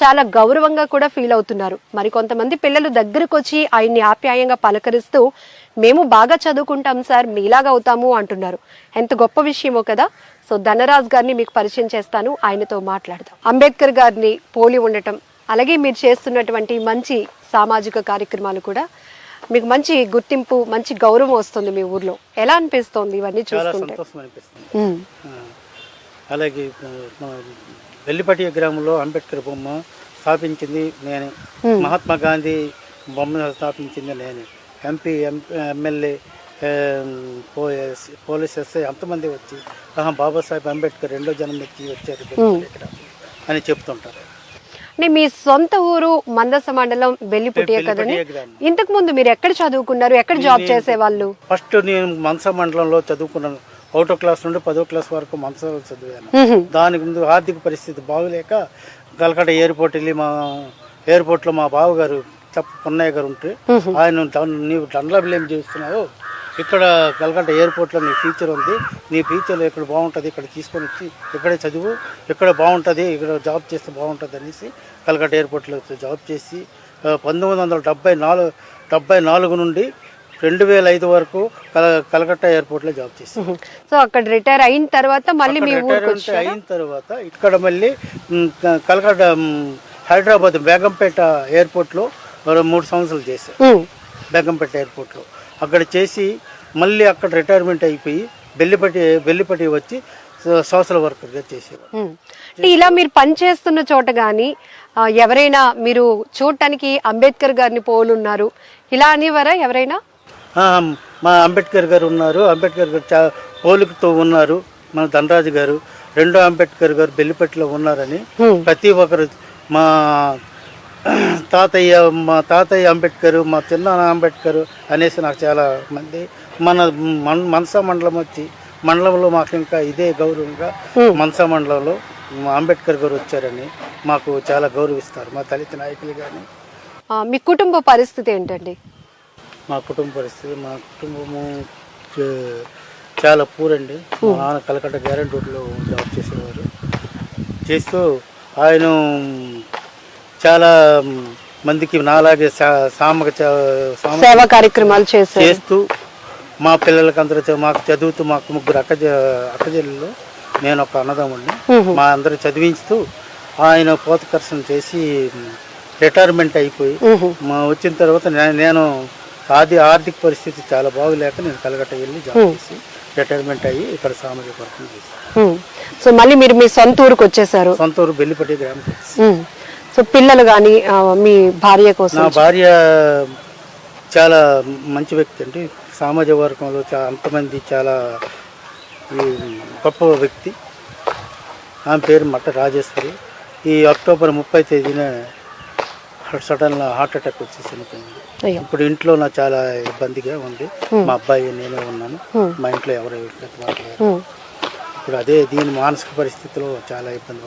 చాలా గౌరవంగా కూడా ఫీల్ అవుతున్నారు. మరి కొంతమంది పిల్లలు దగ్గరకు వచ్చి ఆయన్ని ఆప్యాయంగా పలకరిస్తూ మేము బాగా చదువుకుంటాం సార్ మీలాగా అవుతాము అంటున్నారు. ఎంత గొప్ప విషయమో కదా. సో ధనరాజ్ గారిని మీకు పరిచయం చేస్తాను. ఆయనతో మాట్లాడదాం. అంబేద్కర్ గారిని పోలి ఉండటం అలాగే మీరు చేస్తున్నటువంటి మంచి సామాజిక కార్యక్రమాలు కూడా మీకు మంచి గుర్తింపు మంచి గౌరవం వస్తుంది మీ ఊర్లో. ఎలా అనిపిస్తోంది ఇవన్నీ చాలా అలాగే ఆ, మన వెల్లిపటి గ్రామంలో అంబేద్కర్ బొమ్మ స్థాపించింది నేనే. మహాత్మా గాంధీ బొమ్మ స్థాపించింది నేనే. ఎంపీ ఎమ్మెల్యే పోలీస్ ఎస్ఐ అంతమంది వచ్చి బాబాసాహెబ్ అంబేద్కర్ రెండో జన్మ ఎత్తి వచ్చారు గ్రామం అని చెప్తుంటారు. అంటే మీ సొంత ఊరు మందస మండలం బెల్లిపుట్టియ కదండి? ఇంతకు ముందు మీరు ఎక్కడ చదువుకున్నారు? ఎక్కడ జాబ్ చేసేవాళ్ళు? ఫస్ట్ నేను మనస మండలంలో చదువుకున్నాను. ఒకటో క్లాస్ నుండి పదో క్లాస్ వరకు మనస చదివాను. దానికి ముందు ఆర్థిక పరిస్థితి బాగలేక కలకట్ట ఎయిర్పోర్ట్ వెళ్ళి మా ఎయిర్పోర్ట్లో మా బావగారు పున్నయ్య గారు ఉంటే. ఆయన " నీవు దండలబులు ఏం చేస్తున్నావు? ఇక్కడ కలకట్ట ఎయిర్పోర్ట్లో నీ ఫ్యూచర్ ఉంది. నీ ఫ్యూచర్లో ఇక్కడ బాగుంటుంది ఇక్కడ తీసుకొని వచ్చి ఇక్కడే చదువు ఇక్కడ బాగుంటుంది ఇక్కడ జాబ్ చేస్తే బాగుంటుంది అనేసి కలకట్ట ఎయిర్పోర్ట్లో జాబ్ చేసి పంతొమ్మిది వందల డెబ్బై నాలుగు డెబ్బై నాలుగు నుండి రెండు వేల ఐదు వరకు కల కలకట్ట ఎయిర్పోర్ట్లో జాబ్ చేసి ఉహు. సో అక్కడ రిటైర్ అయిన తర్వాత మళ్ళీ మీ ఊరికి అయిన తర్వాత ఇక్కడ మళ్ళీ కలకట్ట హైదరాబాద్ బేగంపేట ఎయిర్పోర్ట్లో మూడు సంవత్సరాలు చేశాను ఉమ్, బేగంపేట ఎయిర్పోర్ట్లో. అక్కడ చేసి మళ్ళీ అక్కడ రిటైర్మెంట్ అయిపోయి బెల్లిపట్టి బెల్లిపట్టి వచ్చి సోషల్ వర్కర్గా చేసేవాడు ఉమ్. అంటే ఇలా మీరు పనిచేస్తున్న చోట గాని ఆ, ఎవరైనా మీరు చూడటానికి అంబేద్కర్ గారిని పోలున్నారు ఇలా అనేవారా ఎవరైనా? మా అంబేద్కర్ గారు ఉన్నారు. అంబేద్కర్ గారు చా పోలికతో ఉన్నారు. మన ధనరాజు గారు. రెండో అంబేద్కర్ గారు బెల్లిపట్టిలో ఉన్నారని ప్రతి ఒక్కరు మా తాతయ్య మా తాతయ్య అంబేద్కర్ మా చిన్నాన్న అంబేద్కర్ అనేసి నాకు చాలా మంది మన మన మనసా మండలం వచ్చి మండలంలో మాకు ఇంకా ఇదే గౌరవంగా. మనసా మండలంలో మా అంబేద్కర్ గారు వచ్చారని మాకు చాలా గౌరవిస్తారు మా దళిత నాయకులు కానీ మీ కుటుంబ పరిస్థితి ఏంటండి? మా కుటుంబ పరిస్థితి మా కుటుంబము చాలా పూరండి మా నాన్న కలకట్ట గ్యారెంట్ రోడ్లో జాబ్ చేసేవారు. చేస్తూ ఆయన చాలా మందికి నాలాగే సామక సేవా కార్యక్రమాలు చేస్తూ మా పిల్లలకి అందరూ మాకు చదువుతూ మాకు ముగ్గురు అక్క అక్కజల్లు నేను ఒక అన్నదమ్ముడిని. ఉహు, మా అందరూ చదివించుతూ ఆయన పోతకర్షణ చేసి రిటైర్మెంట్ అయిపోయి ఉహు, మా వచ్చిన తర్వాత నేను ఆది ఆర్థిక పరిస్థితి చాలా బాగులేక నేను కలగట్ట వెళ్ళి జాబ్ చేసి రిటైర్మెంట్ అయ్యి ఇక్కడ సామాజిక వర్గం చేశాను. సో మళ్ళీ మీరు మీ సొంత ఊరికి వచ్చేసారు. సొంత ఊరు బెల్లిపట్టి గ్రామం. సో పిల్లలు కానీ మీ భార్య కోసం నా భార్య చాలా మంచి వ్యక్తి అండి. సామాజిక వర్గంలో చా అంతమంది చాలా గొప్ప వ్యక్తి. ఆమె పేరు మట్ట రాజేశ్వరి. ఈ అక్టోబర్ ముప్పై తేదీన సడన్ హార్ట్ అటాక్ వచ్చి చనిపోయింది అయ్యో. ఇప్పుడు ఇంట్లో నాకు చాలా ఇబ్బందిగా ఉంది. మా అబ్బాయి నేనే ఉన్నాను. మా ఇంట్లో ఎవరు. ఇప్పుడు అదే దీని మానసిక పరిస్థితిలో చాలా ఇబ్బంది